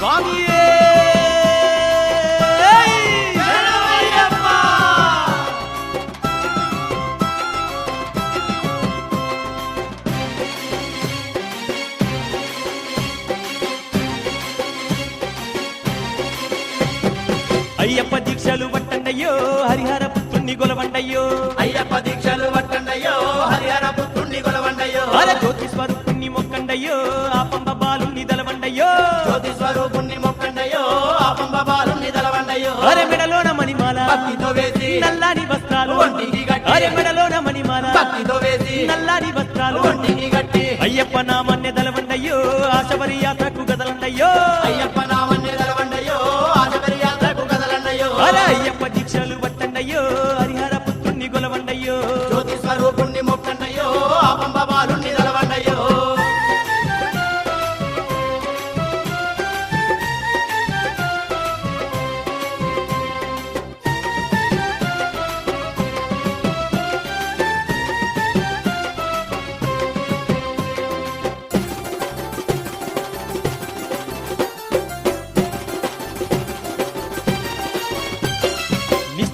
స్వామియే! అయ్యప్ప దీక్షలు పట్టండయ్యో హరిహర పుత్రుణ్ణి గొలవండయ్యో. అయ్యప్ప దీక్షలు పట్టండయ్యో హరిహర పుత్రుణ్ణి కొలవండయ్యో అర జ్యోతి స్వరూపుణ్ణి మొక్కండయ్యో. నల్లాని వస్త్రాలు మెడలోన మణిమాల నల్లాని వస్త్రాలు అయ్యప్ప నామన్య దలవండయ్యో ఆశబరి యాత్రకు గదలండయ్యో.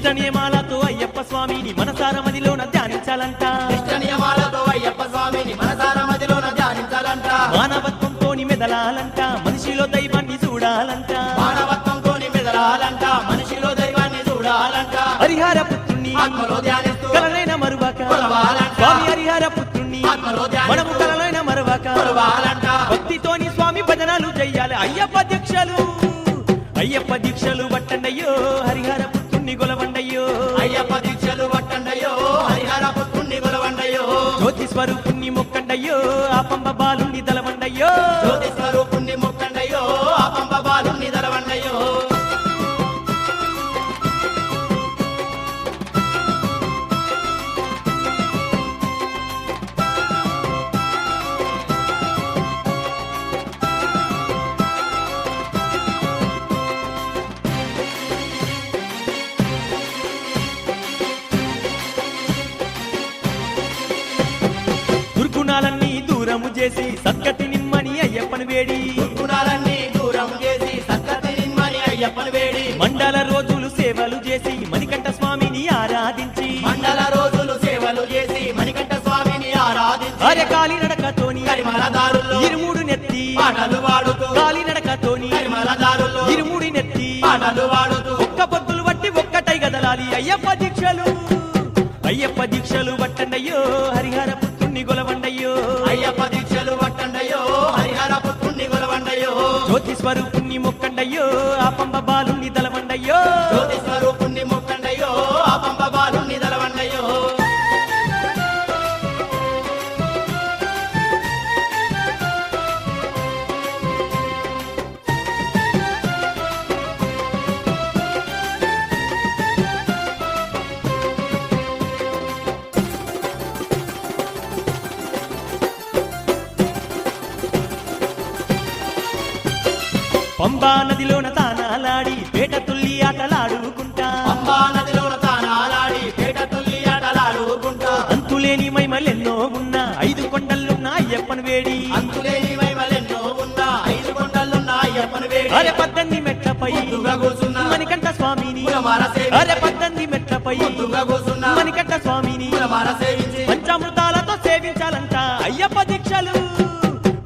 నిష్ట నియమాలతో అయ్యప్ప స్వామిని మనసార మదిలోన ధ్యానించాలంట. ఇష్ట నియమాలతో అయ్యప్ప స్వామిని మనసార మదిలోన ధ్యానించాలంట. మానవత్వంతో మెదలాలంట మనిషిలో దైవాన్ని చూడాలంట. మానవత్వంతో మెదలాలంట మనిషిలో దైవాన్ని చూడాలంట. హరిహర పుత్రుణ్ణి కలనైన మరువక. స్వామి హరిహర పుత్రుణ్ణి మనము కలనైన మరువక. భక్తితోని స్వామి భజనాలు చెయ్యాలి అయ్యప్ప దీక్షలు అయ్యప్ప దీక్షలు పట్టండయ్యో హరిహర పుత్రుణ్ణి గొలవండయ్యో. అయ్యప్ప దీక్షలు పట్టండయ్యో. హరిహర పుత్రుణ్ణి కొలవండయ్యో జ్యోతి స్వరూపుణ్ణి మొక్కండయ్యో. ఆ పంబ బాలుణ్ణి దూరము చేసి సద్గతి నిమ్మని అయ్యప్పని వేడి. గుణాలన్నీ దూరం చేసి సత్కతి నిమ్మని అయ్యప్పని వేడి. మండల రోజులు సేవలు చేసి మణికంఠ స్వామిని ఆరాధించి. మండల రోజులు సేవలు చేసి మణికంఠ స్వామిని ఆరాధించి. అరకాలి నడకతోని కరిమల దారుల్లో ఇరుముడు నెత్తి పాటలు పాడుతూ కాలి నడకతోని కరిమల దారుల్లో ఇరుముడి నెత్తి పాటలు పాడుతూ ఒక్క పొద్దులు బట్టి ఒక్కటై గదలాలి. అయ్యప్ప దీక్షలు అయ్యప్ప దీక్షలు పట్టండయ్యో హరిహర జ్యోతి స్వరూపుణ్ణి ఆ పంబ బాలుణ్ణి పంబా నదిలోన తానాలాడి పేట తుల్లి ఆటలాడుకుంటా. పంబా నదిలోన తానాలాడి పేట తుల్లి ఆటలాడుకుంటా. అంతులేని మైమలెన్నో ఉన్న ఐదు కొండలున్న అయ్యప్పను వేడి. అంతులేని వైమలెన్నో ఉన్నా ఐదు కొండలున్న అయ్యప్పని వేడి. అరే పద్దెనిమిది మెట్లపై మణికంఠ స్వామిని. అరే పద్దెనిమిది మెట్లపై మణికంఠ స్వామిని. పంచామృతాలతో సేవించాలంట అయ్యప్ప దీక్షలు.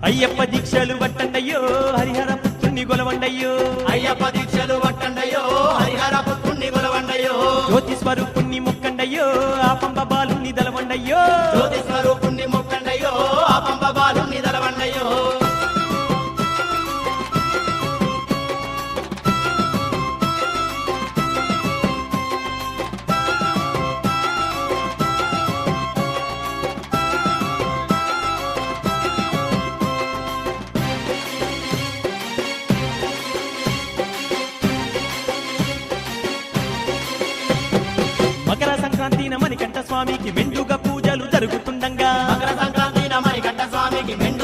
అయ్యప్ప దీక్షలు పట్టండయ్యో హరిహర పుత్రుణ్ణి గొలవండయ్యో. అయ్యప్ప దీక్షలు పట్టండయ్యో. హరిహర పుత్రుణ్ణి కొలవండయ్యో జ్యోతి స్వరూపుణ్ణి మొక్కండయ్యో. ఆ పంబ బాలుణ్ణి దలవండయ్యో. సంక్రాంతి నమని కంట స్వామికి మెండుగా పూజలు జరుగుతుండగా. మకర సంక్రాంతి నమని కంట స్వామికి మెండు